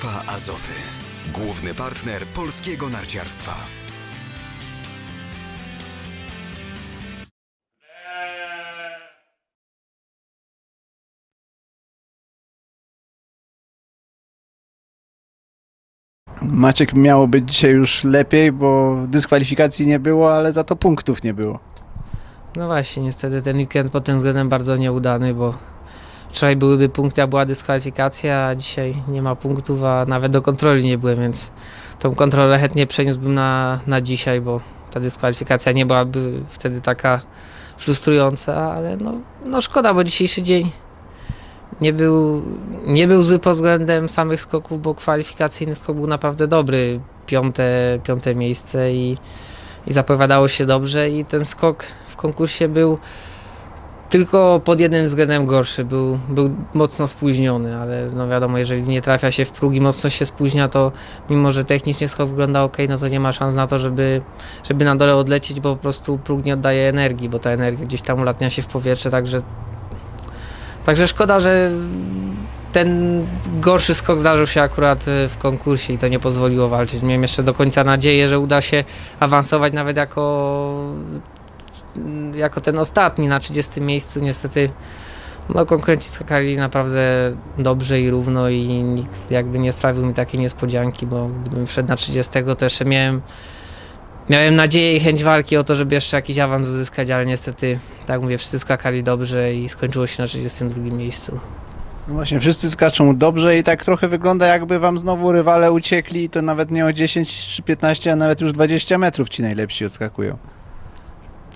Grupa Azoty. Główny partner polskiego narciarstwa. Maciek miało być dzisiaj już lepiej, bo dyskwalifikacji nie było, ale za to punktów nie było. No właśnie, niestety ten weekend pod tym względem bardzo nieudany, bo wczoraj byłyby punkty, a była dyskwalifikacja, a dzisiaj nie ma punktów, a nawet do kontroli nie byłem, więc tą kontrolę chętnie przeniósłbym na, na dzisiaj, bo ta dyskwalifikacja nie byłaby wtedy taka frustrująca, ale no, no szkoda, bo dzisiejszy dzień nie był, nie był zły pod względem samych skoków, bo kwalifikacyjny skok był naprawdę dobry, piąte, piąte miejsce i i zapowiadało się dobrze i ten skok w konkursie był tylko pod jednym względem gorszy, był, był mocno spóźniony, ale no wiadomo, jeżeli nie trafia się w próg i mocno się spóźnia, to mimo, że technicznie skok wygląda ok, no to nie ma szans na to, żeby, żeby na dole odlecieć, bo po prostu próg nie oddaje energii, bo ta energia gdzieś tam ulatnia się w powietrze, także także szkoda, że ten gorszy skok zdarzył się akurat y, w konkursie i to nie pozwoliło walczyć. Miałem jeszcze do końca nadzieję, że uda się awansować nawet jako, jako ten ostatni na 30 miejscu. Niestety no, konkurenci skakali naprawdę dobrze i równo i nikt jakby nie sprawił mi takiej niespodzianki, bo gdybym wszedł na 30 to jeszcze miałem Miałem nadzieję i chęć walki o to, żeby jeszcze jakiś awans uzyskać, ale niestety, tak mówię, wszyscy skakali dobrze i skończyło się na 32 miejscu. No właśnie, wszyscy skaczą dobrze i tak trochę wygląda jakby wam znowu rywale uciekli i to nawet nie o 10 czy 15, a nawet już 20 metrów ci najlepsi odskakują.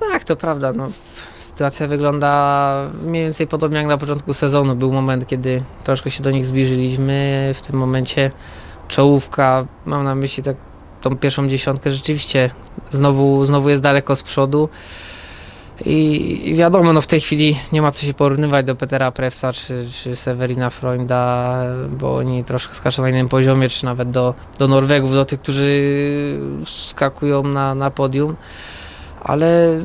Tak, to prawda. No, sytuacja wygląda mniej więcej podobnie jak na początku sezonu. Był moment, kiedy troszkę się do nich zbliżyliśmy. W tym momencie czołówka, mam na myśli tak, tą pierwszą dziesiątkę, rzeczywiście znowu, znowu jest daleko z przodu. I, wiadomo, no w tej chwili nie ma co się porównywać do Petera Prewsa czy, czy Severina Freunda, bo oni troszkę skaczą na innym poziomie, czy nawet do, do Norwegów, do tych, którzy skakują na, na podium ale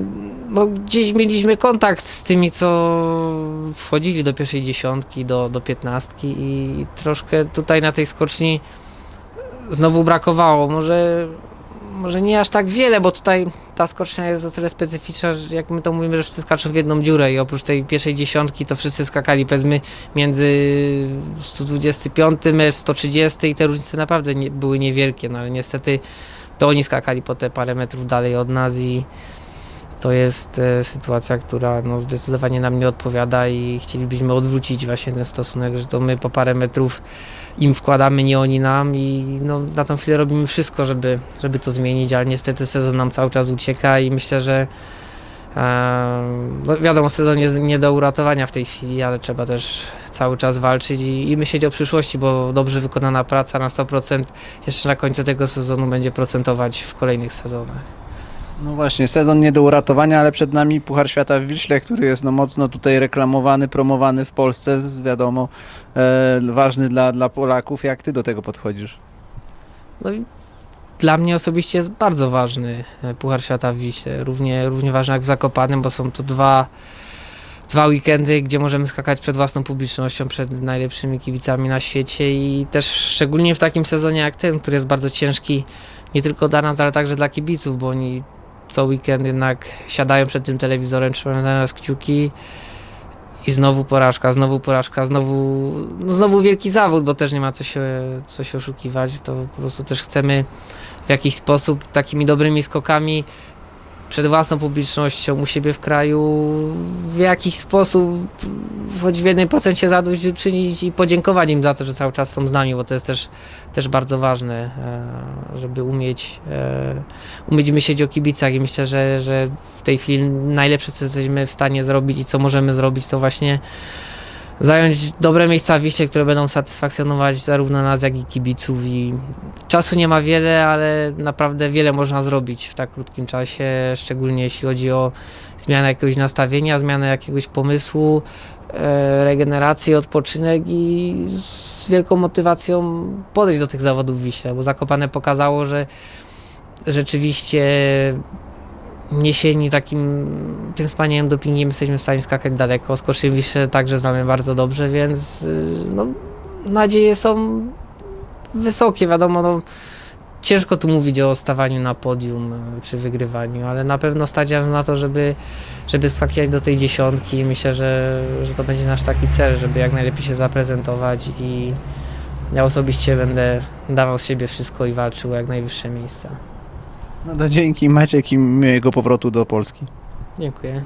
no, gdzieś mieliśmy kontakt z tymi, co wchodzili do pierwszej dziesiątki, do, do piętnastki i troszkę tutaj na tej skoczni znowu brakowało. Może, może nie aż tak wiele, bo tutaj ta skocznia jest o tyle specyficzna, że jak my to mówimy, że wszyscy skaczą w jedną dziurę i oprócz tej pierwszej dziesiątki to wszyscy skakali powiedzmy między 125 a 130 i te różnice naprawdę nie, były niewielkie, no ale niestety to oni skakali po te parę metrów dalej od nas i to jest e, sytuacja, która no, zdecydowanie nam nie odpowiada i chcielibyśmy odwrócić właśnie ten stosunek, że to my po parę metrów im wkładamy, nie oni nam i no, na tą chwilę robimy wszystko, żeby, żeby to zmienić, ale niestety sezon nam cały czas ucieka i myślę, że e, no wiadomo, sezon jest nie do uratowania w tej chwili, ale trzeba też cały czas walczyć i, i myśleć o przyszłości, bo dobrze wykonana praca na 100% jeszcze na końcu tego sezonu będzie procentować w kolejnych sezonach. No właśnie, sezon nie do uratowania, ale przed nami Puchar Świata w Wiśle, który jest no mocno tutaj reklamowany, promowany w Polsce, wiadomo, e, ważny dla, dla Polaków. Jak ty do tego podchodzisz? No i dla mnie osobiście jest bardzo ważny e, Puchar Świata w Wiśle. Równie, równie ważny jak w Zakopanem, bo są to dwa, dwa weekendy, gdzie możemy skakać przed własną publicznością, przed najlepszymi kibicami na świecie i też szczególnie w takim sezonie jak ten, który jest bardzo ciężki nie tylko dla nas, ale także dla kibiców, bo oni co weekend jednak siadają przed tym telewizorem, trzymają za nas kciuki i znowu porażka, znowu porażka, znowu, no znowu wielki zawód, bo też nie ma co się, co się oszukiwać, to po prostu też chcemy w jakiś sposób takimi dobrymi skokami przed własną publicznością u siebie w kraju w jakiś sposób choć w jednym procencie zadośćuczynić i podziękować im za to, że cały czas są z nami, bo to jest też, też bardzo ważne, e, żeby umieć, e, umieć myśleć o kibicach. I myślę, że, że w tej chwili najlepsze co jesteśmy w stanie zrobić i co możemy zrobić to właśnie zająć dobre miejsca w Wiśle, które będą satysfakcjonować zarówno nas, jak i kibiców. I czasu nie ma wiele, ale naprawdę wiele można zrobić w tak krótkim czasie, szczególnie jeśli chodzi o zmianę jakiegoś nastawienia, zmianę jakiegoś pomysłu, e, regenerację, odpoczynek i z wielką motywacją podejść do tych zawodów w Wiśle, bo Zakopane pokazało, że rzeczywiście niesieni takim tym wspaniałym dopingiem jesteśmy w stanie skakać daleko. Skoczyliśmy się także znamy bardzo dobrze, więc y, no, nadzieje są wysokie, wiadomo, no, ciężko tu mówić o stawaniu na podium e, przy wygrywaniu, ale na pewno stawiam na to, żeby, żeby skakiwać do tej dziesiątki. Myślę, że, że to będzie nasz taki cel, żeby jak najlepiej się zaprezentować i ja osobiście będę dawał z siebie wszystko i walczył o jak najwyższe miejsca. No to dzięki Maciek i miłego powrotu do Polski. Dziękuję.